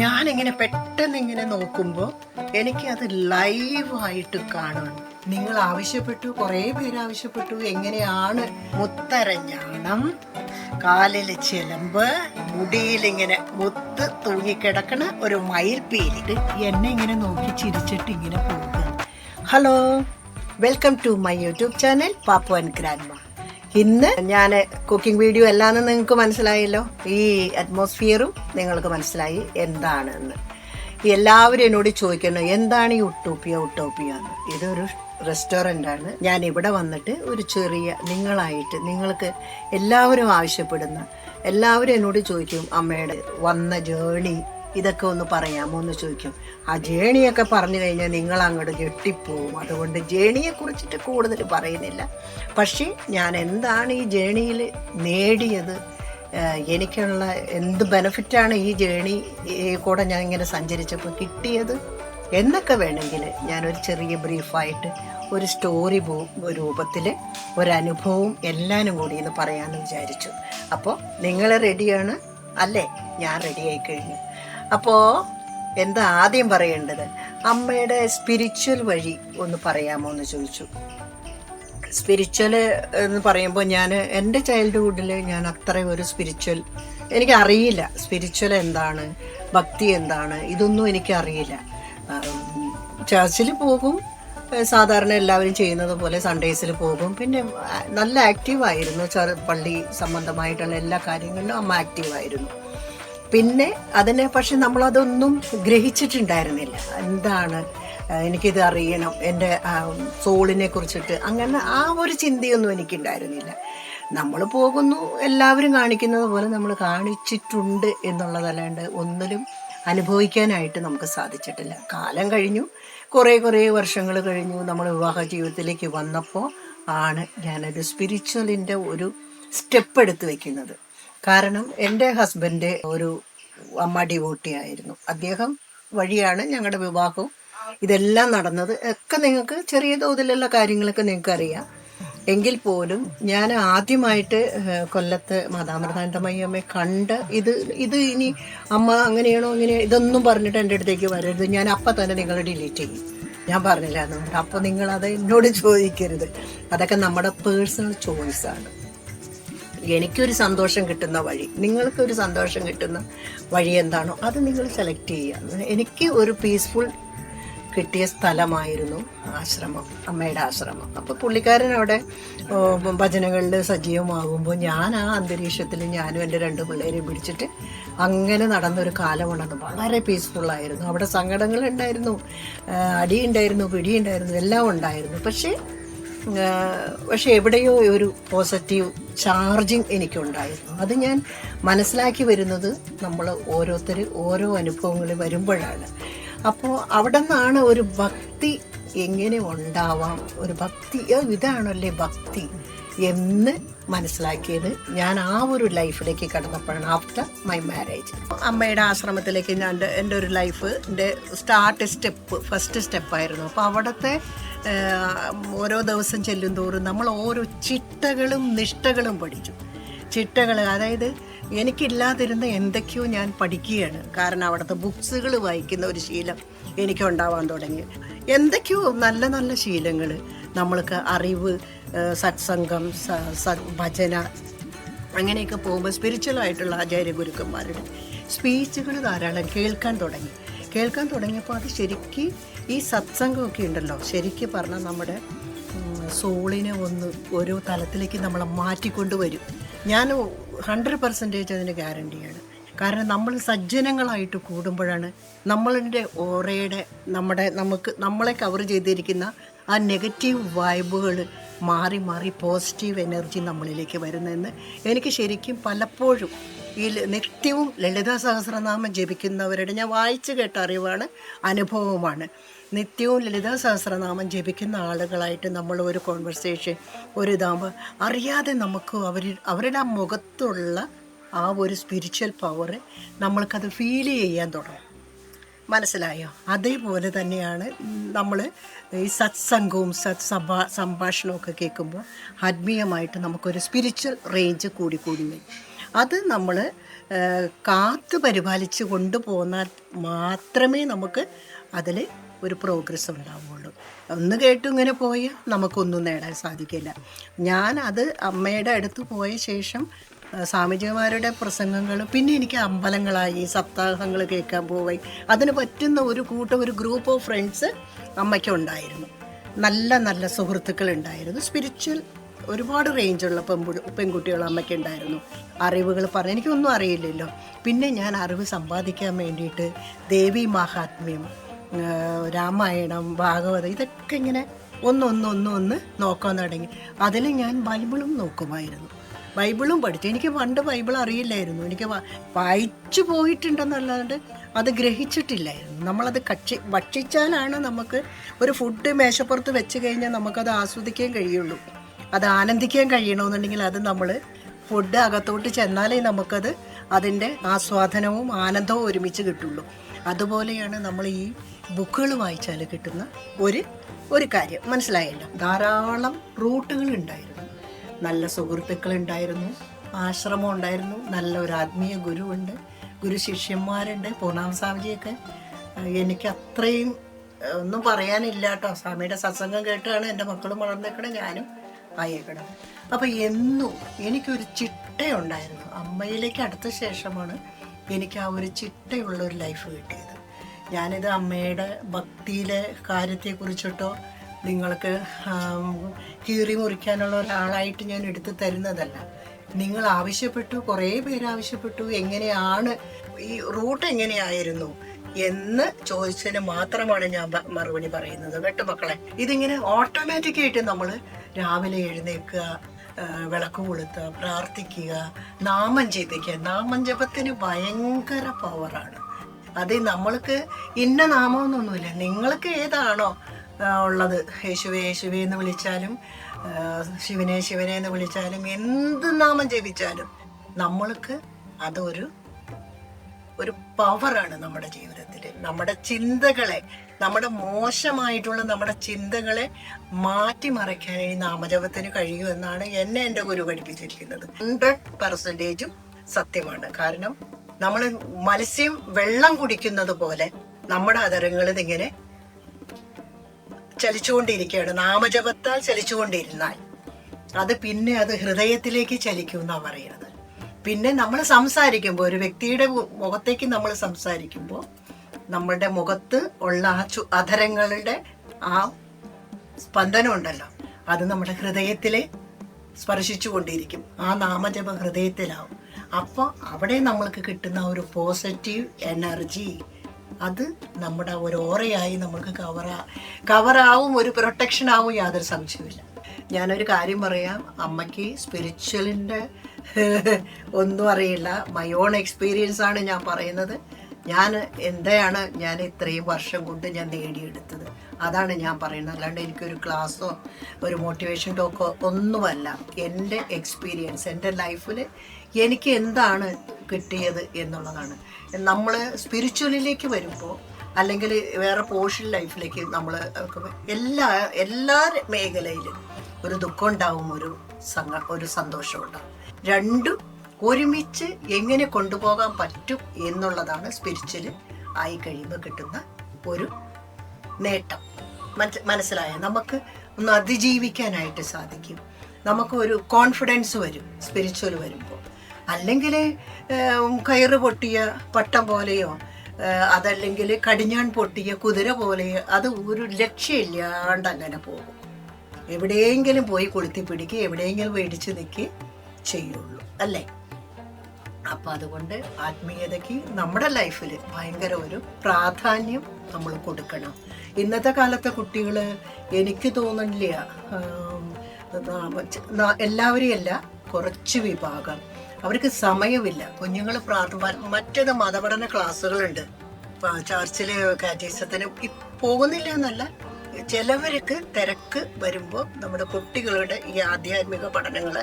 ഞാനിങ്ങനെ പെട്ടെന്ന് ഇങ്ങനെ നോക്കുമ്പോൾ എനിക്കത് ലൈവായിട്ട് കാണുന്നു നിങ്ങൾ ആവശ്യപ്പെട്ടു കുറേ പേര് ആവശ്യപ്പെട്ടു. എങ്ങനെയാണ്? മുത്തരഞ്ഞാണം കാലിൽ ചിലമ്പ് മുടിയിലിങ്ങനെ മുത്ത് തൂങ്ങിക്കിടക്കണ ഒരു മയിൽപ്പീലിട്ട് എന്നെ ഇങ്ങനെ നോക്കി ചിരിച്ചിട്ട് ഇങ്ങനെ പോകുക. Hello welcome to my YouTube channel Pappu and grandma. ഇന്ന് ഞാൻ കുക്കിംഗ് വീഡിയോ അല്ലാന്ന് നിങ്ങൾക്ക് മനസ്സിലായല്ലോ. ഈ അറ്റ്മോസ്ഫിയറും നിങ്ങൾക്ക് മനസ്സിലായി എന്താണെന്ന്. എല്ലാവരും എന്നോട് ചോദിക്കണം എന്താണ് ഈ ഉട്ടോപ്പിയ ഉട്ടോപ്പിയ? എന്ന്. ഇതൊരു റെസ്റ്റോറന്റ് ആണ്. ഞാൻ ഇവിടെ വന്നിട്ട് ഒരു ചെറിയ നിങ്ങളായിട്ട് നിങ്ങൾക്ക് എല്ലാവരും ആവശ്യപ്പെടുന്ന എല്ലാവരും എന്നോട് ചോദിക്കും അമ്മയുടെ വന്ന ജേണി ഇതൊക്കെ ഒന്ന് പറയാമോ എന്ന് ചോദിക്കും. ആ ജേണിയൊക്കെ പറഞ്ഞു കഴിഞ്ഞാൽ നിങ്ങൾ അങ്ങോട്ട് ഞെട്ടിപ്പോവും. അതുകൊണ്ട് ജേണിയെ കുറിച്ചിട്ട് കൂടുതൽ പറയുന്നില്ല. പക്ഷേ ഞാൻ എന്താണ് ഈ ജേണിയിൽ നേടിയത്? എനിക്കുള്ള എന്ത് ബെനഫിറ്റാണ് ഈ ജേണി കൂടെ ഞാൻ ഇങ്ങനെ സഞ്ചരിച്ചപ്പോൾ കിട്ടിയത്? എന്നൊക്കെ വേണമെങ്കിൽ ഞാനൊരു ചെറിയ ബ്രീഫായിട്ട് ഒരു സ്റ്റോറി രൂപത്തിൽ ഒരനുഭവവും എല്ലാനും കൂടി എന്ന് പറയാമെന്ന് വിചാരിച്ചു. അപ്പോൾ നിങ്ങൾ റെഡിയാണ്? അല്ലേ? ഞാൻ റെഡിയായി കഴിഞ്ഞു. അപ്പോൾ എന്താ ആദ്യം പറയേണ്ടത്? അമ്മയുടെ സ്പിരിച്വൽ വഴി ഒന്ന് പറയാമോ എന്ന് ചോദിച്ചു. സ്പിരിച്വൽ എന്ന് പറയുമ്പോൾ ഞാൻ എന്റെ ചൈൽഡ്ഹുഡിൽ ഞാൻ അത്ര ഒരു സ്പിരിച്വൽ എനിക്കറിയില്ല സ്പിരിച്വൽ എന്താണ് ഭക്തി എന്താണ് ഇതൊന്നും എനിക്കറിയില്ല. ചർച്ചിൽ പോകും സാധാരണ എല്ലാവരും ചെയ്യുന്നത് പോലെ സൺഡേസിൽ പോകും. പിന്നെ നല്ല ആക്റ്റീവായിരുന്നു ചെറു പള്ളി സംബന്ധമായിട്ടുള്ള എല്ലാ കാര്യങ്ങളിലും അമ്മ ആക്റ്റീവായിരുന്നു പിന്നെ അതിനെ പക്ഷെ നമ്മളതൊന്നും ഗ്രഹിച്ചിട്ടുണ്ടായിരുന്നില്ല. എന്താണ് എനിക്കിത് അറിയണം എന്റെ സോളിനെ കുറിച്ചിട്ട് അങ്ങനെ ആ ഒരു ചിന്തയൊന്നും എനിക്കുണ്ടായിരുന്നില്ല. നമ്മൾ പോകുന്നു എല്ലാവരും കാണിക്കുന്നത് പോലെ നമ്മൾ കാണിച്ചിട്ടുണ്ട് എന്നുള്ളതല്ലാണ്ട് ഒന്നിലും അനുഭവിക്കാനായിട്ട് നമുക്ക് സാധിച്ചിട്ടില്ല. കാലം കഴിഞ്ഞു കുറേ കുറേ വർഷങ്ങൾ കഴിഞ്ഞു നമ്മൾ വിവാഹ ജീവിതത്തിലേക്ക് വന്നപ്പോൾ ആണ് ഞാനൊരു സ്പിരിച്വലിന്റെ ഒരു സ്റ്റെപ്പ് എടുത്ത് വെക്കുന്നത്. കാരണം എന്റെ ഹസ്ബൻഡ് ഒരു അമ്മ ഡിവോട്ടി ആയിരുന്നു. അദ്ദേഹം വഴിയാണ് ഞങ്ങളുടെ വിവാഹവും ഇതെല്ലാം നടന്നത്. ഒക്കെ നിങ്ങൾക്ക് ചെറിയ തോതിലുള്ള കാര്യങ്ങളൊക്കെ നിങ്ങൾക്ക് അറിയാം എങ്കിൽ പോലും ഞാൻ ആദ്യമായിട്ട് കൊല്ലത്ത് മാതാമൃതാനന്ദമയ്യമ്മയെ കണ്ട് ഇത് ഇത് ഇനി അമ്മ അങ്ങനെയാണോ ഇങ്ങനെ ഇതൊന്നും പറഞ്ഞിട്ട് എന്റെ അടുത്തേക്ക് വരരുത്. ഞാൻ അപ്പം തന്നെ നിങ്ങളെ ഡിലീറ്റ് ചെയ്യും. ഞാൻ പറഞ്ഞില്ല എന്നുകൊണ്ട് അപ്പോൾ നിങ്ങളത് എന്നോട് ചോദിക്കരുത്. അതൊക്കെ നമ്മുടെ പേഴ്സണൽ ചോയ്സാണ് എനിക്കൊരു സന്തോഷം കിട്ടുന്ന വഴി നിങ്ങൾക്കൊരു സന്തോഷം കിട്ടുന്ന വഴി എന്താണോ അത് നിങ്ങൾ സെലക്ട് ചെയ്യുക. എനിക്ക് ഒരു പീസ്ഫുൾ കിട്ടിയ സ്ഥലമായിരുന്നു ആശ്രമം അമ്മയുടെ ആശ്രമം. അപ്പോൾ പുള്ളിക്കാരൻ അവിടെ ഭജനകളിൽ സജീവമാകുമ്പോൾ ഞാൻ ആ അന്തരീക്ഷത്തിൽ ഞാനും എന്റെ രണ്ട് പിള്ളേരെയും പിടിച്ചിട്ട് അങ്ങനെ നടന്നൊരു കാലമുണ്ടെന്ന് വളരെ പീസ്ഫുള്ളായിരുന്നു അവിടെ സങ്കടങ്ങളുണ്ടായിരുന്നു അടിയുണ്ടായിരുന്നു പിടിയുണ്ടായിരുന്നു എല്ലാം ഉണ്ടായിരുന്നു. പക്ഷേ പക്ഷെ എവിടെയോ ഒരു പോസിറ്റീവ് ചാർജിങ് എനിക്കുണ്ടായിരുന്നു. അത് ഞാൻ മനസ്സിലാക്കി വരുന്നത് നമ്മൾ ഓരോരുത്തർ ഓരോ അനുഭവങ്ങൾ വരുമ്പോഴാണ്. അപ്പോൾ അവിടെ നിന്നാണ് ഒരു ഭക്തി എങ്ങനെ ഉണ്ടാവാം? ഒരു ഭക്തി ഇതാണല്ലേ ഭക്തി എന്ന് മനസ്സിലാക്കിയത് ഞാൻ ആ ഒരു ലൈഫിലേക്ക് കടന്നപ്പോഴാണ് ആഫ്റ്റർ മൈ മാരേജ്. അമ്മയുടെ ആശ്രമത്തിലേക്ക് ഞാൻ എന്റെ- ഒരു ലൈഫ് എന്റെ സ്റ്റാർട്ട് സ്റ്റെപ്പ് ഫസ്റ്റ് സ്റ്റെപ്പായിരുന്നു. അപ്പോൾ അവിടുത്തെ ഓരോ ദിവസം ചെല്ലും തോറും നമ്മൾ ഓരോ ചിട്ടകളും നിഷ്ഠകളും പഠിച്ചു. ചിട്ടകൾ അതായത് എനിക്കില്ലാതിരുന്ന എന്തൊക്കെയോ ഞാൻ പഠിക്കുകയാണ്. കാരണം അവിടുത്തെ ബുക്സുകൾ വായിക്കുന്ന ഒരു ശീലം എനിക്കുണ്ടാവാൻ തുടങ്ങി. എന്തൊക്കെയോ നല്ല നല്ല ശീലങ്ങൾ നമ്മൾക്ക് അറിവ് സത്സംഗം ഭജന അങ്ങനെയൊക്കെ പോകുമ്പോൾ സ്പിരിച്വലായിട്ടുള്ള ആചാര്യ ഗുരുക്കന്മാരുടെ സ്പീച്ചുകൾ ധാരാളം കേൾക്കാൻ തുടങ്ങി. കേൾക്കാൻ തുടങ്ങിയപ്പോൾ അത് ശരിക്ക് ഈ സത്സംഗമൊക്കെ ഉണ്ടല്ലോ. ശരിക്കും പറഞ്ഞാൽ നമ്മുടെ സോളിനെ ഒന്ന് ഓരോ തലത്തിലേക്ക് നമ്മളെ മാറ്റിക്കൊണ്ടുവരും ഞാൻ ഹൺഡ്രഡ് പെർസെന്റേജ് അതിന് ഗ്യാരണ്ടിയാണ് കാരണം നമ്മൾ സജ്ജനങ്ങളായിട്ട് കൂടുമ്പോഴാണ് നമ്മളുടെ ഓറയുടെ നമ്മുടെ നമുക്ക് നമ്മളെ കവർ ചെയ്തിരിക്കുന്ന ആ നെഗറ്റീവ് വൈബുകൾ മാറി മാറി പോസിറ്റീവ് എനർജി നമ്മളിലേക്ക് വരുന്നതെന്ന് എനിക്ക് ശരിക്കും പലപ്പോഴും ഈ നിത്യവും ലളിതാ സഹസ്രനാമം ജപിക്കുന്നവരുടെ ഞാൻ വായിച്ചു കേട്ട അറിവാണ് അനുഭവമാണ് നിത്യവും ലളിതാ സഹസ്രനാമം ജപിക്കുന്ന ആളുകളായിട്ട് നമ്മൾ ഒരു കോൺവെർസേഷൻ ഒരു ഇതാകുമ്പോൾ അറിയാതെ നമുക്ക് അവർ അവരുടെ ആ മുഖത്തുള്ള ആ ഒരു സ്പിരിച്വൽ പവർ നമ്മൾക്കത് ഫീൽ ചെയ്യാൻ തുടങ്ങും. മനസ്സിലായോ? അതേപോലെ തന്നെയാണ് നമ്മൾ ഈ സത്സംഗവും സത് സഭാ സംഭാഷണവും ഒക്കെ കേൾക്കുമ്പോൾ ആത്മീയമായിട്ട് നമുക്കൊരു സ്പിരിച്വൽ റേഞ്ച് കൂടി കൂടി വരും. അത് നമ്മൾ കാത്ത് പരിപാലിച്ച് കൊണ്ടുപോന്നാൽ മാത്രമേ നമുക്ക് അതിൽ ഒരു പ്രോഗ്രസ് ഉണ്ടാവുള്ളൂ. ഒന്ന് കേട്ടു ഇങ്ങനെ പോയാൽ നമുക്കൊന്നും നേടാൻ സാധിക്കില്ല. ഞാൻ അത് അമ്മയുടെ അടുത്ത് പോയ ശേഷം സ്വാമിജിമാരുടെ പ്രസംഗങ്ങൾ പിന്നെ എനിക്ക് അമ്പലങ്ങളായി സപ്താഹങ്ങൾ കേൾക്കാൻ പോയി. അതിന് പറ്റുന്ന ഒരു കൂട്ടം ഒരു ഗ്രൂപ്പ് ഓഫ് ഫ്രണ്ട്സ് അമ്മയ്ക്കുണ്ടായിരുന്നു നല്ല നല്ല സുഹൃത്തുക്കൾ ഉണ്ടായിരുന്നു. സ്പിരിച്വൽ ഒരുപാട് റേഞ്ചുള്ള പെമ്പു പെൺകുട്ടികൾ അമ്മയ്ക്കുണ്ടായിരുന്നു അറിവുകൾ പറഞ്ഞു. എനിക്കൊന്നും അറിയില്ലല്ലോ. പിന്നെ ഞാൻ അറിവ് സമ്പാദിക്കാൻ വേണ്ടിയിട്ട് ദേവി മഹാത്മ്യം രാമായണം ഭാഗവതം ഇതൊക്കെ ഇങ്ങനെ ഒന്നൊന്നൊന്നൊന്ന് ഒന്ന് ഒന്ന് നോക്കാൻ തുടങ്ങി. അതിൽ ഞാൻ ബൈബിളും നോക്കുമായിരുന്നു. ബൈബിളും പഠിച്ചു. എനിക്ക് പണ്ട് ബൈബിൾ അറിയില്ലായിരുന്നു. എനിക്ക് വായിച്ചു പോയിട്ടുണ്ടെന്നല്ലാണ്ട് അത് ഗ്രഹിച്ചിട്ടില്ലായിരുന്നു. നമ്മളത് കക്ഷി ഭക്ഷിച്ചാലാണ് നമുക്ക് ഒരു ഫുഡ് മേശപ്പുറത്ത് വെച്ച് കഴിഞ്ഞാൽ നമുക്കത് ആസ്വദിക്കാൻ കഴിയുള്ളൂ. അത് ആനന്ദിക്കാൻ കഴിയണമെന്നുണ്ടെങ്കിൽ അത് നമ്മൾ ഫുഡ് അകത്തോട്ട് ചെന്നാലേ നമുക്കത് അതിന്റെ ആസ്വാദനവും ആനന്ദവും ഒരുമിച്ച് കിട്ടുള്ളൂ. അതുപോലെയാണ് നമ്മൾ ഈ ബുക്കുകൾ വായിച്ചാൽ കിട്ടുന്ന ഒരു ഒരു കാര്യം. മനസ്സിലായല്ലോ? ധാരാളം റൂട്ടുകൾ ഉണ്ടായിരുന്നു നല്ല സുഹൃത്തുക്കൾ ഉണ്ടായിരുന്നു ആശ്രമം ഉണ്ടായിരുന്നു നല്ല ഒരു ആത്മീയ ഗുരുവുണ്ട് ഗുരു ശിഷ്യന്മാരുണ്ട് പൂർണാം സ്വാമിജിയൊക്കെ. എനിക്ക് അത്രയും ഒന്നും പറയാനില്ല കേട്ടോ. സ്വാമിയുടെ സത്സംഗം കേട്ടാണ് എന്റെ മക്കളും വളർന്നേക്കണേ ഞാനും ആയേക്കണം. അപ്പോൾ എന്നും എനിക്കൊരു ചിട്ടയുണ്ടായിരുന്നു. അമ്മയിലേക്ക് അടുത്ത ശേഷമാണ് എനിക്ക് ആ ഒരു ചിട്ടയുള്ള ഒരു ലൈഫ് കിട്ടിയത്. ഞാനിത് അമ്മയുടെ ഭക്തിയിലെ കാര്യത്തെക്കുറിച്ചിട്ടോ നിങ്ങൾക്ക് കീറി മുറിക്കാനുള്ള ഒരാളായിട്ട് ഞാൻ എടുത്തു തരുന്നതല്ല. നിങ്ങൾ ആവശ്യപ്പെട്ടു കുറേ പേര് ആവശ്യപ്പെട്ടു എങ്ങനെയാണ് ഈ റൂട്ട് എങ്ങനെയായിരുന്നു എന്ന് ചോദിച്ചതിന് മാത്രമാണ് ഞാൻ മറുപടി പറയുന്നത് കേട്ടോ മക്കളെ. ഇതിങ്ങനെ ഓട്ടോമാറ്റിക് ആയിട്ട് നമ്മൾ രാവിലെ എഴുന്നേൽക്കുക വിളക്ക് കൊളുത്തുക പ്രാർത്ഥിക്കുക നാമം ജപിക്കുക. നാമം ജപത്തിന് ഭയങ്കര പവറാണ് അത് നമ്മൾക്ക് ഇന്ന നാമമെന്നൊന്നുമില്ല നിങ്ങൾക്ക് ഏതാണോ ഉള്ളത്. യേശുവേ യേശുവേ എന്ന് വിളിച്ചാലും ശിവനെ ശിവനെ എന്ന് വിളിച്ചാലും എന്ത് നാമം ജപിച്ചാലും നമ്മൾക്ക് അതൊരു ഒരു പവറാണ് നമ്മുടെ ജീവിതത്തിൽ. നമ്മുടെ ചിന്തകളെ നമ്മുടെ മോശമായിട്ടുള്ള നമ്മുടെ ചിന്തകളെ മാറ്റിമറിക്കാൻ ഈ നാമജപത്തിന് കഴിയുമെന്നാണ് എന്നെ എന്റെ ഗുരു പഠിപ്പിച്ചിരിക്കുന്നത്. ഹൺഡ്രഡ് പെർസെന്റേജും സത്യമാണ്. കാരണം നമ്മൾ മത്സ്യം വെള്ളം കുടിക്കുന്നത് പോലെ നമ്മുടെ അതരങ്ങൾ ഇതിങ്ങനെ ചലിച്ചുകൊണ്ടിരിക്കുകയാണ്. നാമജപത്താൽ ചലിച്ചുകൊണ്ടിരുന്നാൽ അത് പിന്നെ അത് ഹൃദയത്തിലേക്ക് ചലിക്കും എന്നാണ് പറയുന്നത്. പിന്നെ നമ്മൾ സംസാരിക്കുമ്പോൾ ഒരു വ്യക്തിയുടെ മുഖത്തേക്ക് നമ്മൾ സംസാരിക്കുമ്പോൾ നമ്മളുടെ മുഖത്ത് ഉള്ള ആ ചു അധരങ്ങളുടെ ആ സ്പന്ദനം ഉണ്ടല്ലോ അത് നമ്മുടെ ഹൃദയത്തിലെ സ്പർശിച്ചുകൊണ്ടിരിക്കും. ആ നാമജപം ഹൃദയത്തിലാവും. അപ്പോൾ അവിടെ നമ്മൾക്ക് കിട്ടുന്ന ഒരു പോസിറ്റീവ് എനർജി അത് നമ്മുടെ ഒരു ഓറയായി നമ്മൾക്ക് കവറാ കവറാവും ഒരു പ്രൊട്ടക്ഷൻ ആവും യാതൊരു സംശയമില്ല ഞാനൊരു കാര്യം പറയാം. അമ്മയ്ക്ക് സ്പിരിച്വലിന്റെ ഒന്നും അറിയില്ല. മൈ ഓൺ എക്സ്പീരിയൻസ് ആണ് ഞാൻ പറയുന്നത്. ഞാൻ എന്തെയാണ് ഞാൻ ഇത്രയും വർഷം കൊണ്ട് ഞാൻ നേടിയെടുത്തത്? അതാണ് ഞാൻ പറയുന്നത്. അല്ലാണ്ട് എനിക്കൊരു ക്ലാസ്സോ ഒരു മോട്ടിവേഷൻ ടോക്കോ ഒന്നുമല്ല. എന്റെ എക്സ്പീരിയൻസ് എന്റെ ലൈഫിൽ എനിക്ക് എന്താണ് കിട്ടിയത് എന്നുള്ളതാണ്. നമ്മൾ സ്പിരിച്വലിലേക്ക് വരുമ്പോൾ അല്ലെങ്കിൽ വേറെ പോർഷൻ ലൈഫിലേക്ക് നമ്മൾ എല്ലാ എല്ലാ മേഖലയിലും ഒരു ദുഃഖം ഉണ്ടാവും ഒരു സംഘ ഒരു സന്തോഷം ഉണ്ടാവും. രണ്ടും ഒരുമിച്ച് എങ്ങനെ കൊണ്ടുപോകാൻ പറ്റും എന്നുള്ളതാണ് സ്പിരിച്വൽ ആയി കഴിയുമ്പോൾ കിട്ടുന്ന ഒരു നേട്ടം. മനസ്സിലായ? നമുക്ക് ഒന്ന് അതിജീവിക്കാനായിട്ട് സാധിക്കും. നമുക്ക് ഒരു കോൺഫിഡൻസ് വരും സ്പിരിച്വൽ വരുമ്പോൾ അല്ലെങ്കിൽ കയറ് പൊട്ടിയ പട്ടം പോലെയോ അതല്ലെങ്കിൽ കടിഞ്ഞാൺ പൊട്ടിയ കുതിര പോലെയോ അത് ഒരു ലക്ഷ്യമില്ലാണ്ട് അങ്ങനെ പോകും. എവിടെയെങ്കിലും പോയി കൊളുത്തി പിടിക്കുക എവിടെയെങ്കിലും മേടിച്ച് നിൽക്കുക ചെയ്യുള്ളൂ അല്ലേ? അപ്പം അതുകൊണ്ട് ആത്മീയതയ്ക്ക് നമ്മുടെ ലൈഫിൽ ഭയങ്കര ഒരു പ്രാധാന്യം നമ്മൾ കൊടുക്കണം. ഇന്നത്തെ കാലത്തെ കുട്ടികൾ എനിക്ക് തോന്നുന്നില്ല ആം, ന- എല്ലാവരെയും അല്ല കുറച്ച് വിഭാഗം. അവർക്ക് സമയമില്ല. കുഞ്ഞുങ്ങൾ പ്രാർത്ഥന മറ്റേത് മതപഠന ക്ലാസ്സുകളുണ്ട്. ചർച്ചിൽ കാറ്റീസത്തിന് പോകുന്നില്ല എന്നല്ല. ചിലവർക്ക് തിരക്ക് വരുമ്പോൾ നമ്മുടെ കുട്ടികളുടെ ഈ ആധ്യാത്മിക പഠനങ്ങൾ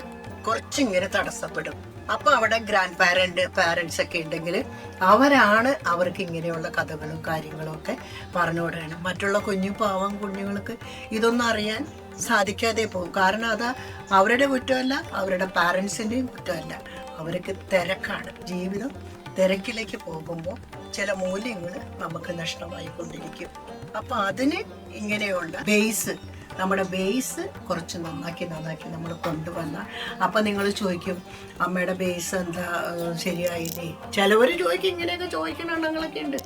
കുറച്ചിങ്ങനെ തടസ്സപ്പെടും. അപ്പോൾ അവിടെ ഗ്രാൻഡ് പാരന്റ് പാരൻസ് ഒക്കെ ഉണ്ടെങ്കിൽ അവരാണ് അവർക്ക് ഇങ്ങനെയുള്ള കഥകളും കാര്യങ്ങളും ഒക്കെ പറഞ്ഞു കൊടുക്കണം മറ്റുള്ള കുഞ്ഞു പാവം കുഞ്ഞുങ്ങൾക്ക് ഇതൊന്നും അറിയാൻ സാധിക്കാതെ പോകും. കാരണം അത് അവരുടെ കുറ്റമല്ല അവരുടെ പാരൻസിന്റെയും കുറ്റമല്ല. അവർക്ക് തിരക്കാണ്. ജീവിതം തിരക്കിലേക്ക് പോകുമ്പോൾ ചില മൂല്യങ്ങൾ നമുക്ക് നഷ്ടമായി കൊണ്ടിരിക്കും. അപ്പൊ അതിന് ഇങ്ങനെയുള്ള ബേസ് നമ്മുടെ ബേസ് കുറച്ച് നന്നാക്കി നന്നാക്കി നമ്മൾ കൊണ്ടുവന്ന അപ്പൊ നിങ്ങൾ ചോദിക്കും അമ്മയുടെ ബേസ് എന്താ? ശരിയായില്ലേ? ചിലവർ ചോദിക്കും ഇങ്ങനെയൊക്കെ ചോദിക്കുന്ന എണ്ണങ്ങളൊക്കെ ഉണ്ട്.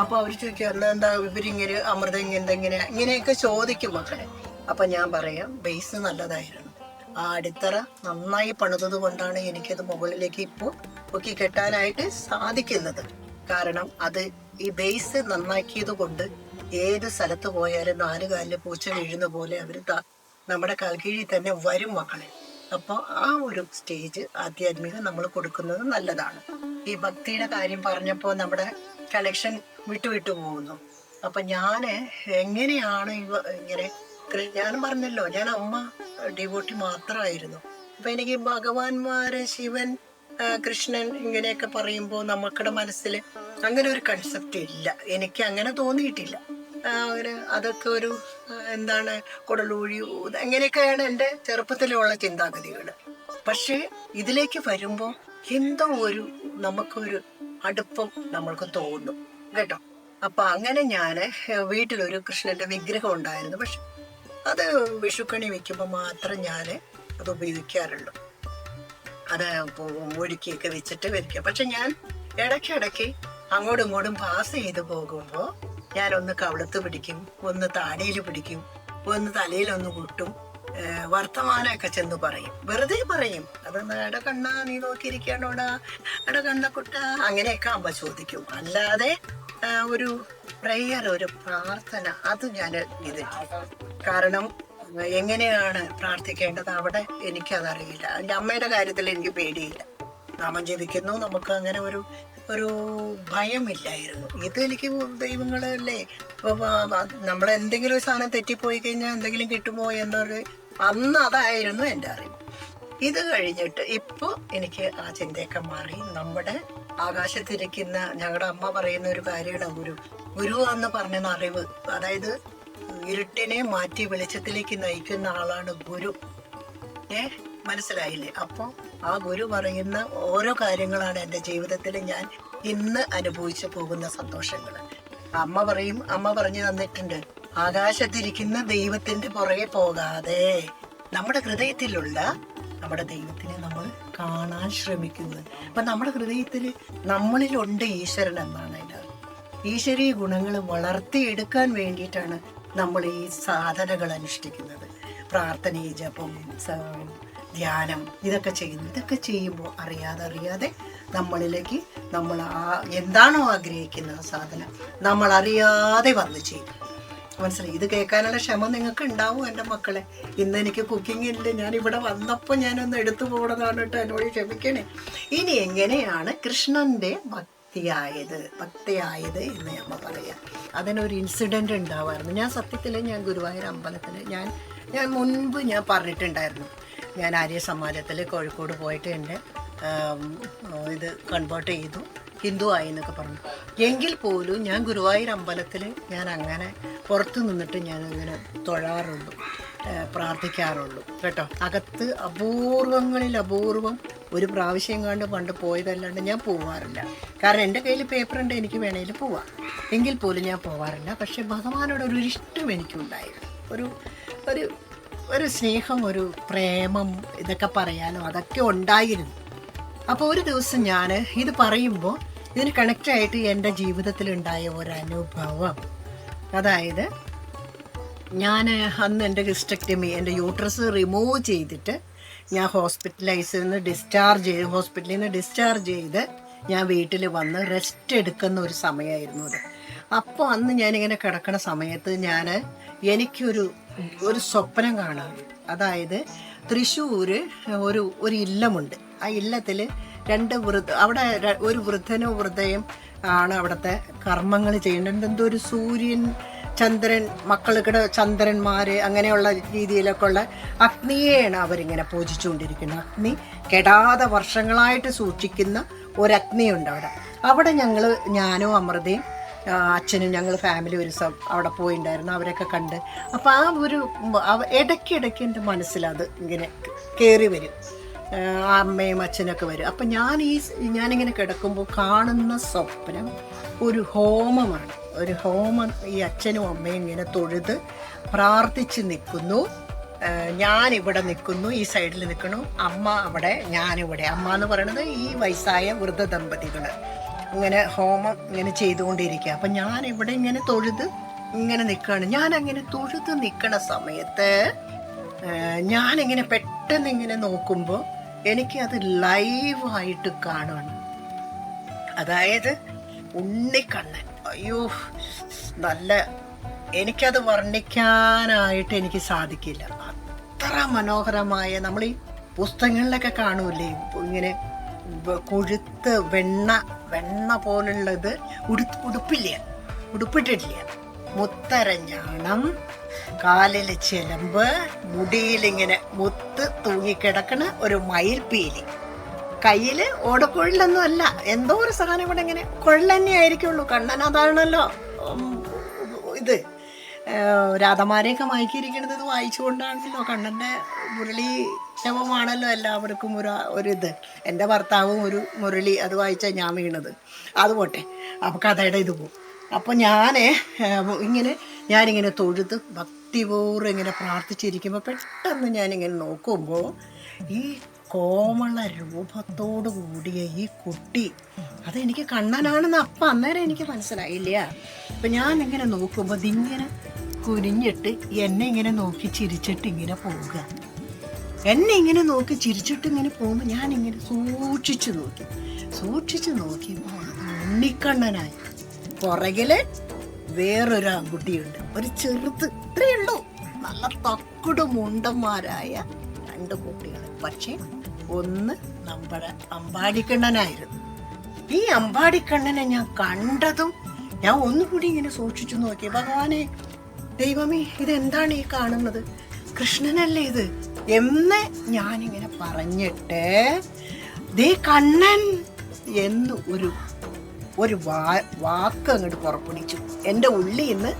അപ്പൊ അവർ ചോദിക്കും എന്താ എന്താ? ഇവരിങ്ങനെ അമൃതം ഇങ്ങനെ? ഇങ്ങനെയൊക്കെ ചോദിക്കും മക്കളെ. അപ്പൊ ഞാൻ പറയാം ബേസ് നല്ലതായിരുന്നു. ആ അടിത്തറ നന്നായി പണിതത് കൊണ്ടാണ് എനിക്കത് മുകളിലേക്ക് ഇപ്പോൾ പൊക്കി കെട്ടാനായിട്ട് സാധിക്കുന്നത്. കാരണം അത് ഈ ബേസ് നന്നാക്കിയത് കൊണ്ട് ഏത് സ്ഥലത്ത് പോയാലും നാല് കാലിൽ പൂച്ച വീഴുന്ന പോലെ അവർ നമ്മുടെ കൽക്കീഴിൽ തന്നെ വരും മക്കളെ. അപ്പോൾ ആ ഒരു സ്റ്റേജ് ആധ്യാത്മികം നമ്മൾ കൊടുക്കുന്നത് നല്ലതാണ്. ഈ ഭക്തിയുടെ കാര്യം പറഞ്ഞപ്പോൾ നമ്മുടെ കളക്ഷൻ വിട്ടുവിട്ടു പോകുന്നു. അപ്പൊ ഞാൻ എങ്ങനെയാണ് ഇവ ഇങ്ങനെ ഞാൻ പറഞ്ഞല്ലോ ഞാൻ അമ്മ ഡിവോട്ടി മാത്രമായിരുന്നു. അപ്പൊ എനിക്ക് ഭഗവാന്മാര് ശിവൻ കൃഷ്ണൻ ഇങ്ങനെയൊക്കെ പറയുമ്പോൾ നമുക്കുടെ മനസ്സിൽ അങ്ങനെ ഒരു കൺസെപ്റ്റ് ഇല്ല. എനിക്ക് അങ്ങനെ തോന്നിയിട്ടില്ല. അങ്ങനെ അതൊക്കെ ഒരു എന്താണ് കുടലൂഴി അങ്ങനെയൊക്കെയാണ് എന്റെ ചെറുപ്പത്തിലുള്ള ചിന്താഗതികൾ. പക്ഷേ ഇതിലേക്ക് വരുമ്പോൾ എന്തോ ഒരു നമുക്കൊരു അടുപ്പം നമ്മൾക്ക് തോന്നും. കേട്ടോ? അപ്പൊ അങ്ങനെ ഞാൻ വീട്ടിലൊരു കൃഷ്ണന്റെ വിഗ്രഹം ഉണ്ടായിരുന്നു. പക്ഷെ അത് വിഷുക്കണി വെക്കുമ്പോൾ മാത്രം ഞാൻ അത് ഉപയോഗിക്കാറുള്ളൂ. അത് ഒഴുക്കിയൊക്കെ വെച്ചിട്ട് വരയ്ക്കുക പക്ഷെ ഞാൻ ഇടയ്ക്കിടയ്ക്ക് അങ്ങോട്ടും ഇങ്ങോട്ടും പാസ് ചെയ്ത് പോകുമ്പോൾ ഞാനൊന്ന് കവിളത്ത് പിടിക്കും ഒന്ന് താടിയിൽ പിടിക്കും ഒന്ന് തലയിലൊന്ന് ഏഹ് വർത്തമാനമൊക്കെ ചെന്ന് പറയും. വെറുതെ പറയും. അത് എട കണ്ണ നീ നോക്കിയിരിക്കണോടാ എട കുട്ട? അങ്ങനെയൊക്കെ അമ്മ ചോദിക്കും. അല്ലാതെ ഒരു പ്രെയർ ഒരു പ്രാർത്ഥന അത് ഞാൻ ഇത് കാരണം എങ്ങനെയാണ് പ്രാർത്ഥിക്കേണ്ടത് അവിടെ എനിക്കതറിയില്ല. എന്റെ അമ്മയുടെ കാര്യത്തിൽ എനിക്ക് പേടിയില്ല. നാമം ജപിക്കുന്നു നമുക്ക് അങ്ങനെ ഒരു ഒരു ഭയമില്ലായിരുന്നു. ഇത് എനിക്ക് ദൈവങ്ങളല്ലേ? നമ്മൾ എന്തെങ്കിലും ഒരു സാധനം തെറ്റിപ്പോയി കഴിഞ്ഞാൽ എന്തെങ്കിലും കിട്ടുമോ എന്നൊരു അന്ന് അതായിരുന്നു എന്റെ അറിവ്. ഇത് കഴിഞ്ഞിട്ട് ഇപ്പോൾ എനിക്ക് ആ ചിന്തയൊക്കെ മാറി. നമ്മുടെ ആകാശത്തിരിക്കുന്ന ഞങ്ങളുടെ അമ്മ പറയുന്ന ഒരു കാര്യമാണ് ഗുരു. ഗുരു എന്ന് പറഞ്ഞ അറിവ്. അതായത് ഇരുട്ടിനെ മാറ്റി വെളിച്ചത്തിലേക്ക് നയിക്കുന്ന ആളാണ് ഗുരു. ഏ? മനസ്സിലായില്ലേ? അപ്പോൾ ആ ഗുരു പറയുന്ന ഓരോ കാര്യങ്ങളാണ് എന്റെ ജീവിതത്തിൽ ഞാൻ ഇന്ന് അനുഭവിച്ചു പോകുന്ന സന്തോഷങ്ങൾ. അമ്മ പറയും അമ്മ പറഞ്ഞു തന്നിട്ടുണ്ട് ആകാശത്തിരിക്കുന്ന ദൈവത്തിന്റെ പുറകെ പോകാതെ നമ്മുടെ ഹൃദയത്തിലുള്ള നമ്മുടെ ദൈവത്തിനെ നമ്മൾ കാണാൻ ശ്രമിക്കുന്നത്. അപ്പം നമ്മുടെ ഹൃദയത്തിൽ നമ്മളിലുണ്ട് ഈശ്വരൻ എന്നാണ് അതിന്റെ. ഈശ്വരീയ ഗുണങ്ങൾ വളർത്തിയെടുക്കാൻ വേണ്ടിയിട്ടാണ് നമ്മൾ ഈ സാധനകൾ അനുഷ്ഠിക്കുന്നത്. പ്രാർത്ഥന ജപം ധ്യാനം ഇതൊക്കെ ചെയ്യുന്നു ഇതൊക്കെ ചെയ്യുമ്പോൾ അറിയാതെ അറിയാതെ നമ്മളിലേക്ക് നമ്മൾ ആ എന്താണോ ആഗ്രഹിക്കുന്ന സാധനം നമ്മൾ അറിയാതെ വന്ന് ചെയ്യും. മനസ്സിലായി. ഇത് കേൾക്കാനുള്ള ക്ഷമ നിങ്ങൾക്ക് ഉണ്ടാവും എന്റെ മക്കളെ. ഇന്ന് എനിക്ക് കുക്കിംഗ് ഇല്ല. ഞാൻ ഇവിടെ വന്നപ്പോൾ ഞാനൊന്ന് എടുത്തു പോകണതാണ് കേട്ടോ എന്നോട് ക്ഷമിക്കണേ. ഇനി എങ്ങനെയാണ് കൃഷ്ണന്റെ ഭക്തിയായത്? ഭക്തിയായത് എന്ന് നമ്മൾ പറയാം. അതിനൊരു ഇൻസിഡന്റ് ഉണ്ടാവായിരുന്നു ഞാൻ സത്യത്തിൽ ഞാൻ ഗുരുവായൂർ അമ്പലത്തിൽ ഞാൻ ഞാൻ മുൻപ് ഞാൻ പറഞ്ഞിട്ടുണ്ടായിരുന്നു. ഞാൻ ആര്യ സമാജത്തിൽ കോഴിക്കോട് പോയിട്ട് എന്റെ ഇത് കൺവേർട്ട് ചെയ്തു. ഹിന്ദു ആയി എന്നൊക്കെ പറഞ്ഞു. എങ്കിൽ പോലും ഞാൻ ഗുരുവായൂർ അമ്പലത്തിൽ ഞാൻ അങ്ങനെ പുറത്ത് നിന്നിട്ട് ഞാൻ അങ്ങനെ തൊഴാറുള്ളൂ പ്രാർത്ഥിക്കാറുള്ളൂ. കേട്ടോ? അകത്ത് അപൂർവങ്ങളിൽ അപൂർവം ഒരു പ്രാവശ്യം കണ്ട് പണ്ട് പോയതല്ലാണ്ട് ഞാൻ പോവാറില്ല. കാരണം എന്റെ കയ്യിൽ പേപ്പർ ഉണ്ട് എനിക്ക് വേണമെങ്കിൽ പോവാം. എങ്കിൽ പോലും ഞാൻ പോവാറില്ല. പക്ഷേ ഭഗവാനോട് ഒരു ഇഷ്ടം എനിക്കുണ്ടായിരുന്നു. ഒരു ഒരു ഒരു സ്നേഹം ഒരു പ്രേമം ഇതൊക്കെ പറയാനോ അതൊക്കെ ഉണ്ടായിരുന്നു. അപ്പോൾ ഒരു ദിവസം ഞാൻ ഇത് പറയുമ്പോൾ ഇതിന് കണക്റ്റ് ആയിട്ട് എന്റെ ജീവിതത്തിൽ ഉണ്ടായ ഒരു അനുഭവം അതായത് ഞാൻ അന്ന് എന്റെ ഹിസ്റ്റക്ടമി എന്റെ യൂട്രസ് റിമൂവ് ചെയ്തിട്ട് ഞാൻ ഹോസ്പിറ്റലൈസിൽ നിന്ന് ഡിസ്ചാർജ് ചെയ്ത് ഹോസ്പിറ്റലിൽ നിന്ന് ഡിസ്ചാർജ് ചെയ്ത് ഞാൻ വീട്ടിൽ വന്ന് റെസ്റ്റ് എടുക്കുന്ന ഒരു സമയമായിരുന്നു അത്. അപ്പോൾ അന്ന് ഞാനിങ്ങനെ കിടക്കുന്ന സമയത്ത് ഞാൻ എനിക്കൊരു ഒരു സ്വപ്നം കാണാം അതായത് തൃശ്ശൂർ ഒരു ഒരു ഇല്ലമുണ്ട്. ആ ഇല്ലത്തിൽ രണ്ട് വൃദ്ധ അവിടെ ഒരു വൃദ്ധനും വൃദ്ധയും ആണ് അവിടുത്തെ കർമ്മങ്ങൾ ചെയ്യേണ്ടത് എന്തോ ഒരു സൂര്യൻ ചന്ദ്രൻ മക്കൾക്കിടെ ചന്ദ്രന്മാര് അങ്ങനെയുള്ള രീതിയിലൊക്കെ ഉള്ള അഗ്നിയെയാണ് അവരിങ്ങനെ പൂജിച്ചുകൊണ്ടിരിക്കുന്നത്. അഗ്നി കെടാതെ വർഷങ്ങളായിട്ട് സൂക്ഷിക്കുന്ന ഒരു അവിടെ. അവിടെ ഞങ്ങൾ ഞാനും അമൃതയും അച്ഛനും ഞങ്ങൾ ഫാമിലി ഒരു ദിവസം അവിടെ പോയിണ്ടായിരുന്നു. അവരൊക്കെ കണ്ട്. അപ്പോൾ ആ ഒരു ഇടയ്ക്കിടയ്ക്ക് എന്റെ മനസ്സിലത് ഇങ്ങനെ കയറി വരും. അമ്മയും അച്ഛനൊക്കെ വരും. അപ്പം ഞാൻ ഈ ഞാനിങ്ങനെ കിടക്കുമ്പോൾ കാണുന്ന സ്വപ്നം ഒരു ഹോമമാണ്. ഒരു ഹോമം ഈ അച്ഛനും അമ്മയും ഇങ്ങനെ തൊഴുത് പ്രാർത്ഥിച്ച് നിൽക്കുന്നു. ഞാൻ ഇവിടെ നിൽക്കുന്നു ഈ സൈഡിൽ നിൽക്കുന്നു. അമ്മ അവിടെ ഞാനിവിടെ. അമ്മ എന്ന് പറയുന്നത് ഈ വയസ്സായ വൃദ്ധ ദമ്പതികൾ. ഇങ്ങനെ ഹോമം ഇങ്ങനെ ചെയ്തുകൊണ്ടിരിക്കുക. അപ്പം ഞാൻ ഇവിടെ ഇങ്ങനെ തൊഴുത് ഇങ്ങനെ നിൽക്കുകയാണ്. ഞാൻ അങ്ങനെ തൊഴുത് നിൽക്കണ സമയത്ത് ഞാനിങ്ങനെ പെട്ടെന്ന് ഇങ്ങനെ നോക്കുമ്പോൾ എനിക്ക് അത് ലൈവായിട്ട് കാണണം അതായത് ഉണ്ണിക്കണ്ണൻ. അയ്യോ നല്ല എനിക്കത് വർണിക്കാനായിട്ട് എനിക്ക് സാധിക്കില്ല. അത്ര മനോഹരമായ നമ്മൾ ഈ പുസ്തകങ്ങളിലൊക്കെ കാണൂലേ ഇങ്ങനെ കൊഴുത്ത് വെണ്ണ വെണ്ണ പോലുള്ളത് ഉടു ഉടുപ്പില്ല. ഉടുപ്പിട്ടിട്ടില്ല. മുത്തരഞ്ഞാണം കാലിൽ ചെലമ്പ് മുടിയിലിങ്ങനെ മുത്ത് തൂങ്ങിക്കിടക്കണ ഒരു മയിൽപ്പീലി. കയ്യിൽ ഓടക്കുഴലൊന്നും അല്ല. എന്തോ ഒരു സാധനം ഇവിടെ ഇങ്ങനെ കുഴൽ തന്നെ ആയിരിക്കുള്ളൂ. കണ്ണൻ അതാണല്ലോ ഇത്. രാധമാരെയൊക്കെ മയക്കിയിരിക്കുന്നത് ഇത് വായിച്ചുകൊണ്ടാണല്ലോ. കണ്ണന്റെ മുരളി ശവമാണല്ലോ എല്ലാവർക്കും ഒരു ഒരിത്. എന്റെ ഭർത്താവും ഒരു മുരളി അത് വായിച്ചാൽ ഞാൻ വീണത്. അത് പോട്ടെ. അപ്പോൾ കഥയുടെ ഇത് പോകും അപ്പോൾ ഞാൻ ഇങ്ങനെ ഞാനിങ്ങനെ തൊഴുത് ഭക്തിപൂർവം ഇങ്ങനെ പ്രാർത്ഥിച്ചിരിക്കുമ്പോൾ പെട്ടെന്ന് ഞാനിങ്ങനെ നോക്കുമ്പോൾ ഈ കോമള രൂപത്തോടു കൂടിയ ഈ കുട്ടി അതെനിക്ക് കണ്ണനാണെന്ന് അപ്പം അന്നേരം എനിക്ക് മനസ്സിലായില്ല. അപ്പം ഞാൻ ഇങ്ങനെ നോക്കുമ്പോൾ ഇതിങ്ങനെ കുനിഞ്ഞിട്ട് എന്നെ ഇങ്ങനെ നോക്കി ചിരിച്ചിട്ട് ഇങ്ങനെ പോവുക. എന്നെ ഇങ്ങനെ നോക്കി ചിരിച്ചിട്ട് ഇങ്ങനെ പോകുമ്പോൾ ഞാനിങ്ങനെ സൂക്ഷിച്ചു നോക്കി. സൂക്ഷിച്ചു നോക്കിയപ്പോൾ ഉണ്ണിക്കണ്ണനായി. പുറകിൽ വേറൊരു ആൺകുട്ടിയുണ്ട് ഒരു ചെറുത്. ഇത്രയേ നല്ല തക്കുട മുണ്ടന്മാരായ രണ്ട് കുട്ടികൾ പക്ഷെ ഒന്ന് നമ്മുടെ അമ്പാടിക്കണ്ണനായിരുന്നു. ഈ അമ്പാടിക്കണ്ണനെ ഞാൻ കണ്ടതും ഞാൻ ഒന്നുകൂടി ഇങ്ങനെ സൂക്ഷിച്ചു നോക്കി. ഭഗവാനെ ദൈവമേ ഇതെന്താണ് ഈ കാണുന്നത്? കൃഷ്ണനല്ലേ ഇത്? എന്ന് ഞാനിങ്ങനെ പറഞ്ഞിട്ട് ദേ കണ്ണൻ എന്ന് ഒരു ഒരു വാ വാക്ക് അങ്ങോട്ട് പുറപ്പെടുവിച്ചു. എന്റെ ഉള്ളിൽ നിന്ന്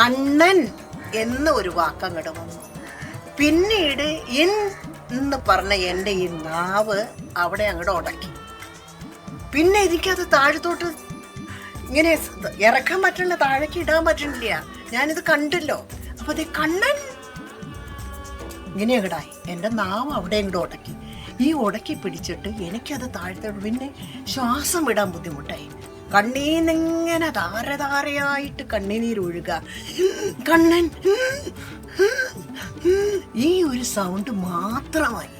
കണ്ണൻ എന്ന ഒരു വാക്ക് അങ്ങോട്ട് വന്നു. പിന്നീട് ഇൻ എന്ന് പറഞ്ഞ എന്റെ ഈ നാവ് അവിടെ അങ്ങോട്ട് ഉടക്കി. പിന്നെ എനിക്കത് താഴത്തോട്ട് ഇങ്ങനെ ഇറക്കാൻ പറ്റില്ല താഴേക്ക് ഇടാൻ പറ്റണില്ല ഞാനിത് കണ്ടല്ലോ. അപ്പൊ അത് കണ്ണൻ ഇങ്ങനെ അങ്ങടായി. എന്റെ നാവ് അവിടെ അങ്ങോട്ട് ഉടക്കി. ഈ ഉടക്കി പിടിച്ചിട്ട് എനിക്കത് താഴത്തോട്ട് പിന്നെ ശ്വാസം വിടാൻ ബുദ്ധിമുട്ടായി. കണ്ണീന്നിങ്ങനെ ധാരധാരയായിട്ട് ഒഴുക കണ്ണൻ ഈ ഒരു സൗണ്ട് മാത്രമായി.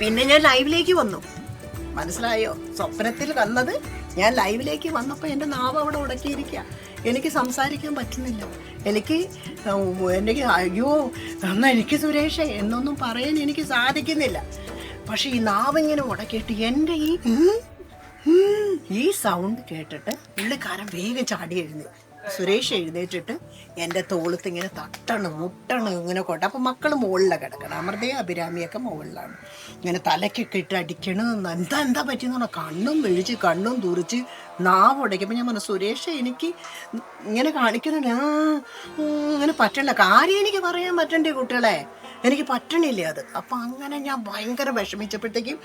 പിന്നെ ഞാൻ ലൈവിലേക്ക് വന്നു. മനസ്സിലായോ? സ്വപ്നത്തിൽ വന്നത് ഞാൻ ലൈവിലേക്ക് വന്നപ്പോൾ എന്റെ നാവ് അവിടെ ഉടക്കിയിരിക്കുക എനിക്ക് സംസാരിക്കാൻ പറ്റുന്നില്ല. എനിക്ക് എനിക്ക് അയ്യോ എന്നാ എനിക്ക് സുരേഷ് എന്നൊന്നും പറയാൻ എനിക്ക് സാധിക്കുന്നില്ല. പക്ഷേ ഈ നാവ് ഇങ്ങനെ ഉടക്കിയിട്ട് എന്റെ ഈ ഈ സൗണ്ട് കേട്ടിട്ട് പുള്ളിക്കാരൻ വേഗം ചാടി എഴുന്നേ സുരേഷ് എഴുന്നേറ്റിട്ട് എന്റെ തോളത്ത് ഇങ്ങനെ തട്ടണ് മുട്ടണ് ഇങ്ങനെ കൊട്ട അപ്പം മക്കൾ മുകളിലാണ് കിടക്കണം. അമൃതയും അഭിരാമിയൊക്കെ മുകളിലാണ് ഇങ്ങനെ തലക്കൊക്കെ ഇട്ട് അടിക്കണം എന്താ എന്താ പറ്റിയെന്ന് പറഞ്ഞാൽ കണ്ണും വിഴിച്ച് കണ്ണും തുറിച്ച് നാവ് ഉടയ്ക്കുമ്പോൾ ഞാൻ പറഞ്ഞു സുരേഷ് എനിക്ക് ഇങ്ങനെ കാണിക്കുന്നുണ്ട്. ആ പറ്റണ്ട കാര്യം എനിക്ക് പറയാൻ പറ്റണ്ടേ കുട്ടികളെ? എനിക്ക് പറ്റണില്ല അത്. അപ്പം അങ്ങനെ ഞാൻ ഭയങ്കര വിഷമിച്ചപ്പോഴത്തേക്കും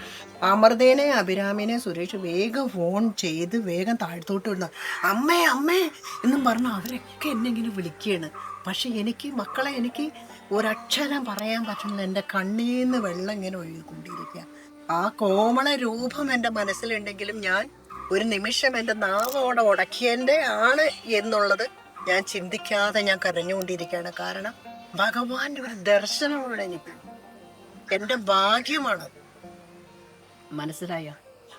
അമൃതേനെ അഭിരാമിനെ സുരേഷ് വേഗം ഫോൺ ചെയ്ത് വേഗം താഴ്ത്തോട്ട് വിടുന്നു. അമ്മേ അമ്മേ എന്നും പറഞ്ഞു അവരൊക്കെ എന്നെ ഇങ്ങനെ വിളിക്കുകയാണ്. പക്ഷെ എനിക്ക് മക്കളെ എനിക്ക് ഒരക്ഷരം പറയാൻ പറ്റുന്നില്ല എന്റെ കണ്ണീന്ന് വെള്ളം ഇങ്ങനെ ഒഴുകിക്കൊണ്ടിരിക്കുക ആ കോമള രൂപം എന്റെ മനസ്സിലുണ്ടെങ്കിലും ഞാൻ ഒരു നിമിഷം എന്റെ നാവോടെ ഉടക്കിയതിന്റെ ആണ് എന്നുള്ളത് ഞാൻ ചിന്തിക്കാതെ ഞാൻ കരഞ്ഞുകൊണ്ടിരിക്കുകയാണ്. കാരണം ഭഗവാന്റെ ഒരു ദർശനമാണ് എനിക്ക് എന്റെ ഭാഗ്യമാണ്. മനസ്സിലായ?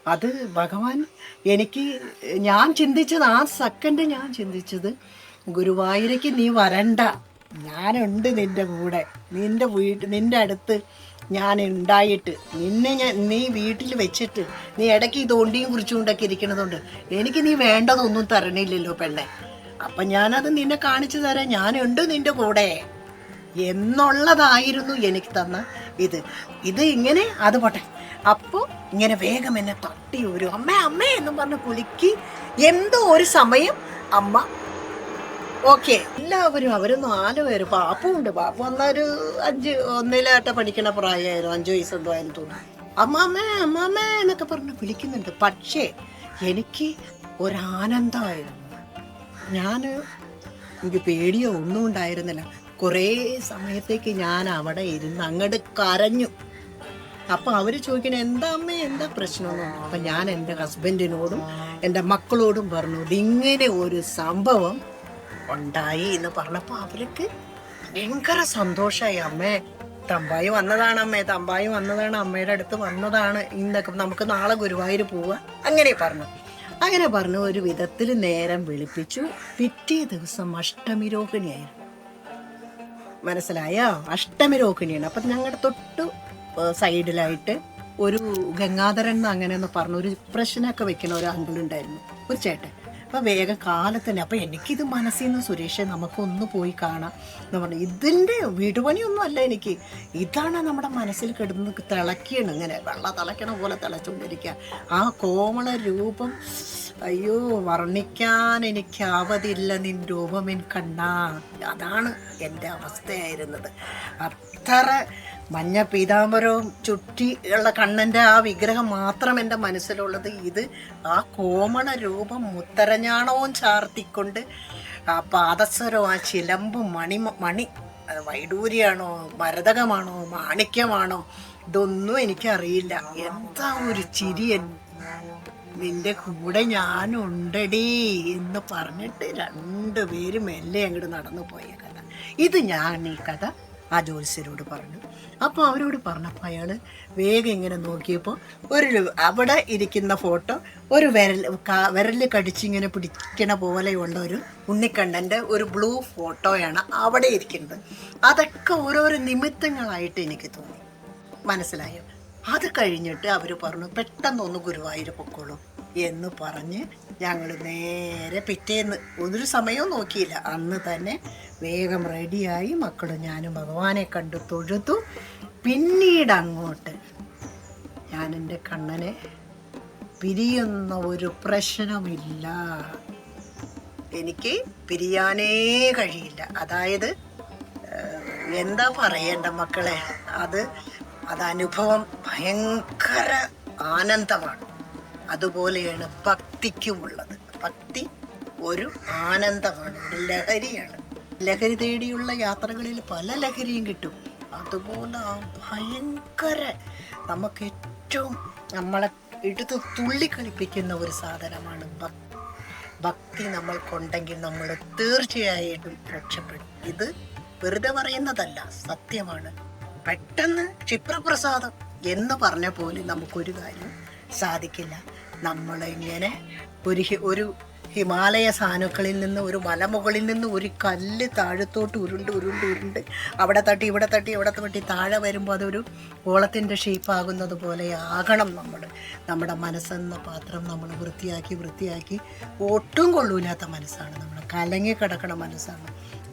അത് ഭഗവാൻ എനിക്ക് ഞാൻ ചിന്തിച്ചത് ആ സെക്കൻഡ് ഞാൻ ചിന്തിച്ചത് ഗുരുവായൂരേക്ക് നീ വരണ്ട. ഞാനുണ്ട് നിന്റെ കൂടെ. നിന്റെ വീട്ട് നിന്റെ അടുത്ത് ഞാൻ ഉണ്ടായിട്ട് നിന്നെ ഞാൻ നീ വീട്ടിൽ വെച്ചിട്ട് നീ ഇടയ്ക്ക് ഈ തോണ്ടിയും കുറിച്ചുകൊണ്ടൊക്കെ ഇരിക്കണതുകൊണ്ട് എനിക്ക് നീ വേണ്ടതൊന്നും തരണില്ലല്ലോ പെണ്ണെ. അപ്പം ഞാനത് നിന്നെ കാണിച്ചു തരാം. ഞാനുണ്ട് നിന്റെ കൂടെ. എന്നുള്ളതായിരുന്നു എനിക്ക് തന്ന ഇത്. ഇത് ഇങ്ങനെ അത് പോട്ടെ. അപ്പോൾ ഇങ്ങനെ വേഗം എന്നെ തട്ടി ഒരു അമ്മ അമ്മ എന്നും പറഞ്ഞ് കുളിക്കി എന്തോ ഒരു സമയം അമ്മ ഓക്കെ. എല്ലാവരും അവരൊന്നും നാല് പേര് പാപ്പും ഉണ്ട് പാപ്പ വന്നൊരു അഞ്ച് ഒന്നിലേട്ട പഠിക്കണ പ്രായമായിരുന്നു. അഞ്ചു വയസ്സ് എന്തോ ആയിരുന്നു തോന്നുന്നു. അമ്മാമ്മേ അമ്മാമ്മേ എന്നൊക്കെ പറഞ്ഞ് വിളിക്കുന്നുണ്ട്. പക്ഷേ എനിക്ക് ഒരാനന്ദമായിരുന്നു. ഞാൻ എനിക്ക് പേടിയോ ഒന്നും ഉണ്ടായിരുന്നില്ല. കുറേ സമയത്തേക്ക് ഞാൻ അവിടെ ഇരുന്ന് അങ്ങോട്ട് കരഞ്ഞു. അപ്പം അവർ ചോദിക്കണേ എന്താ അമ്മ? എന്താ പ്രശ്നമെന്ന് അപ്പം ഞാൻ എന്റെ ഹസ്ബൻഡിനോടും എന്റെ മക്കളോടും പറഞ്ഞു ഇതിങ്ങനെ ഒരു സംഭവം ഉണ്ടായി എന്ന് പറഞ്ഞപ്പോ അവർക്ക് ഭയങ്കര സന്തോഷമായി. അമ്മേ തമ്പായി വന്നതാണ് അമ്മേ തമ്പായി വന്നതാണ് അമ്മയുടെ അടുത്ത് വന്നതാണ്. ഇന്നൊക്കെ നമുക്ക് നാളെ ഗുരുവായൂർ പോവാ അങ്ങനെ പറഞ്ഞു. അങ്ങനെ പറഞ്ഞു ഒരു വിധത്തിൽ നേരം വിളിപ്പിച്ചു. പിറ്റേ ദിവസം അഷ്ടമി രോഹിണിയായിരുന്നു. മനസ്സിലായോ? അഷ്ടമി രോഹിണിയാണ്. അപ്പം ഞങ്ങളുടെ തൊട്ട് സൈഡിലായിട്ട് ഒരു ഗംഗാധരൻ എന്ന് അങ്ങനെയെന്ന് പറഞ്ഞു ഒരു പ്രശ്നമൊക്കെ വെക്കുന്ന ഒരു അങ്കിളുണ്ടായിരുന്നു. ഒരു ചേട്ടൻ. അപ്പൊ വേഗം കാലത്തന്നെ അപ്പം എനിക്കിത് മനസ്സിൽ നിന്ന് സുരേഷ് നമുക്കൊന്ന് പോയി കാണാം എന്ന് പറഞ്ഞു. ഇതിന്റെ വീടുപണിയൊന്നും അല്ല എനിക്ക്. ഇതാണ് നമ്മുടെ മനസ്സിൽ കിടന്ന് തിളക്കിയാണ് ഇങ്ങനെ. വെള്ള തിളയ്ക്കണ പോലെ തിളച്ചുകൊണ്ടിരിക്കുക. ആ കോമള രൂപം അയ്യോ വർണിക്കാൻ എനിക്ക് അവതില്ല നിൻ രൂപമെൻ കണ്ണാ. അതാണ് എന്റെ അവസ്ഥയായിരുന്നത്. അത്ര മഞ്ഞ പീതാംബരവും ചുറ്റി ഉള്ള കണ്ണന്റെ ആ വിഗ്രഹം മാത്രം എന്റെ മനസ്സിലുള്ളത് ഇത് ആ കോമണ രൂപം മുത്തരഞ്ഞാണവും ചാർത്തിക്കൊണ്ട് ആ പാദസ്വരവും ആ ചിലമ്പും മണി മണി അത് വൈഡൂര്യാണോ മരതകമാണോ മാണിക്യമാണോ ഇതൊന്നും എനിക്കറിയില്ല. എന്താ ഒരു ചിരിയൻ? നിന്റെ കൂടെ ഞാനുണ്ടടി എന്ന് പറഞ്ഞിട്ട് രണ്ടുപേരും മെല്ലെ അങ്ങോട്ട് നടന്നു പോയ കഥ. ഇത് ഞാൻ ഈ കഥ ജ്യോത്സ്യരോട് പറഞ്ഞു. അപ്പോൾ അവരോട് പറഞ്ഞപ്പോൾ അയാൾ വേഗം ഇങ്ങനെ നോക്കിയപ്പോൾ ഒരു അവിടെ ഇരിക്കുന്ന ഫോട്ടോ ഒരു വിരൽ വിരൽ കടിച്ചിങ്ങനെ പിടിക്കണ പോലെയുള്ള ഒരു ഉണ്ണിക്കണ്ണന്റെ ഒരു ബ്ലൂ ഫോട്ടോയാണ് അവിടെ ഇരിക്കുന്നത്. അതൊക്കെ ഓരോരോ നിമിത്തങ്ങളായിട്ട് എനിക്ക് തോന്നി. മനസ്സിലായോ? അത് കഴിഞ്ഞിട്ട് അവർ പറഞ്ഞു പെട്ടെന്നൊന്ന് ഗുരുവായൂർ പൊക്കോളൂ എന്ന് പറഞ്ഞ് ഞങ്ങൾ നേരെ പിറ്റേന്ന്. ഒരു സമയവും നോക്കിയില്ല. അന്ന് തന്നെ വേഗം റെഡിയായി മക്കളും ഞാനും ഭഗവാനെ കണ്ട് തൊഴുത്തു പിന്നീട് അങ്ങോട്ട് ഞാൻ എന്റെ കണ്ണനെ പിരിയുന്ന ഒരു പ്രശ്നമില്ല. എനിക്ക് പിരിയാനേ കഴിയില്ല. അതായത് എന്താ പറയേണ്ട മക്കളെ? അത് അത് അനുഭവം ഭയങ്കര ആനന്ദമാണ്. അതുപോലെയാണ് ഭക്തിക്കുമുള്ളത്. ഭക്തി ഒരു ആനന്ദമാണ് ഒരു ലഹരിയാണ്. ലഹരി തേടിയുള്ള യാത്രകളിൽ പല ലഹരിയും കിട്ടും. അതുപോലെ ആ ഭയങ്കര നമുക്ക് ഏറ്റവും നമ്മളെ എടുത്ത് തുള്ളിക്കളിപ്പിക്കുന്ന ഒരു സാധനമാണ് ഭക്തി ഭക്തി നമ്മൾക്കുണ്ടെങ്കിൽ നമ്മൾ തീർച്ചയായിട്ടും രക്ഷപ്പെടും. ഇത് വെറുതെ പറയുന്നതല്ല സത്യമാണ്. പെട്ടെന്ന് ക്ഷിപ്രപ്രസാദം എന്ന് പറഞ്ഞ പോലെ നമുക്കൊരു കാര്യം സാധിക്കില്ല. നമ്മളിങ്ങനെ ഒരു ഒരു ഹിമാലയ സാനുക്കളിൽ നിന്ന് ഒരു മലമുകളിൽ നിന്ന് ഒരു കല്ല് താഴത്തോട്ട് ഉരുണ്ട് ഉരുണ്ട് ഉരുണ്ട് അവിടെ തട്ടി ഇവിടെ തട്ടി ഇവിടെ തട്ടി താഴെ വരുമ്പോൾ അതൊരു ഓളത്തിന്റെ ഷേപ്പാകുന്നത് പോലെ ആകണം നമ്മൾ നമ്മുടെ മനസ്സെന്ന പാത്രം നമ്മൾ വൃത്തിയാക്കി വൃത്തിയാക്കി ഒട്ടും കൊള്ളൂലാത്ത മനസ്സാണ് നമ്മൾ കലങ്ങി കിടക്കണ മനസ്സാണ്.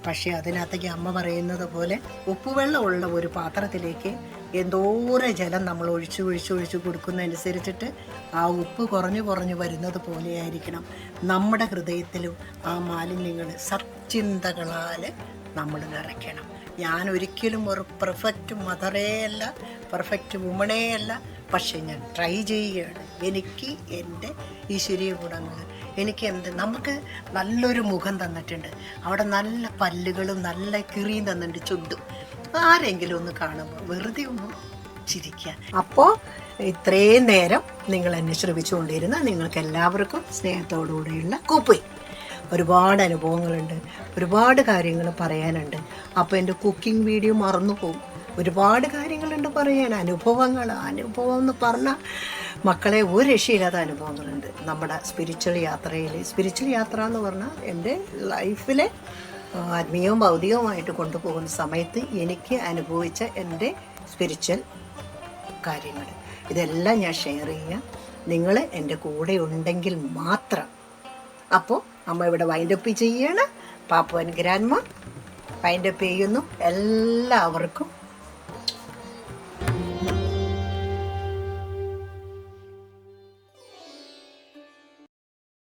പക്ഷേ അതിനകത്തേക്ക് അമ്മ പറയുന്നത് പോലെ ഉപ്പുവെള്ളമുള്ള ഒരു പാത്രത്തിലേക്ക് എന്തോരം ജലം നമ്മൾ ഒഴിച്ചു ഒഴിച്ചു ഒഴിച്ചു കൊടുക്കുന്നതനുസരിച്ചിട്ട് ആ ഉപ്പ് കുറഞ്ഞു കുറഞ്ഞു വരുന്നത് പോലെയായിരിക്കണം നമ്മുടെ ഹൃദയത്തിലും ആ മാലിന്യങ്ങൾ സച്ചിന്തകളാൽ നമ്മൾ നിറയ്ക്കണം. ഞാൻ ഒരിക്കലും ഒരു പെർഫെക്റ്റ് മദറേ അല്ല പെർഫെക്റ്റ് വുമണേ അല്ല പക്ഷേ ഞാൻ ട്രൈ ചെയ്യുകയാണ്. എനിക്ക് എന്റെ ഈശ്വരീയ ഗുണങ്ങൾ എനിക്ക് എന്ത് നമുക്ക് നല്ലൊരു മുഖം തന്നിട്ടുണ്ട്. അവിടെ നല്ല പല്ലുകളും നല്ല കിറിയും തന്നിട്ടുണ്ട് ചുണ്ടും. ആരെങ്കിലും ഒന്ന് കാണുമ്പോൾ വെറുതെ ഒന്ന് ചിരിക്കുക അപ്പോൾ ഇത്രയും നേരം നിങ്ങൾ എന്നെ ശ്രമിച്ചുകൊണ്ടിരുന്ന നിങ്ങൾക്ക് എല്ലാവർക്കും സ്നേഹത്തോടുകൂടെയുള്ള കുപ്പി. ഒരുപാട് അനുഭവങ്ങളുണ്ട് ഒരുപാട് കാര്യങ്ങൾ പറയാനുണ്ട്. അപ്പോൾ എന്റെ കുക്കിംഗ് വീഡിയോ മറന്നു പോകും ഒരുപാട് കാര്യങ്ങളുണ്ട് പറയാൻ. അനുഭവങ്ങൾ അനുഭവം എന്ന് പറഞ്ഞാൽ മക്കളെ ഒരു രക്ഷയില്ലാത്ത അനുഭവങ്ങളുണ്ട്. നമ്മുടെ സ്പിരിച്വൽ യാത്രയിൽ സ്പിരിച്വൽ യാത്ര എന്ന് പറഞ്ഞാൽ എന്റെ ലൈഫിലെ ആത്മീയവും ഭൗതികവുമായിട്ട് കൊണ്ടുപോകുന്ന സമയത്ത് എനിക്ക് അനുഭവിച്ച എന്റെ സ്പിരിച്വൽ കാര്യങ്ങൾ. ഇതെല്ലാം ഞാൻ ഷെയർ ചെയ്യാം. നിങ്ങൾ എന്റെ കൂടെ ഉണ്ടെങ്കിൽ മാത്രം. അപ്പോൾ അമ്മ ഇവിടെ വൈൻഡപ്പ് ചെയ്യണം. പാപ്പുവൻ ഗ്രാൻഡ്മ വൈൻഡപ്പ് ചെയ്യുന്നു. എല്ലാവർക്കും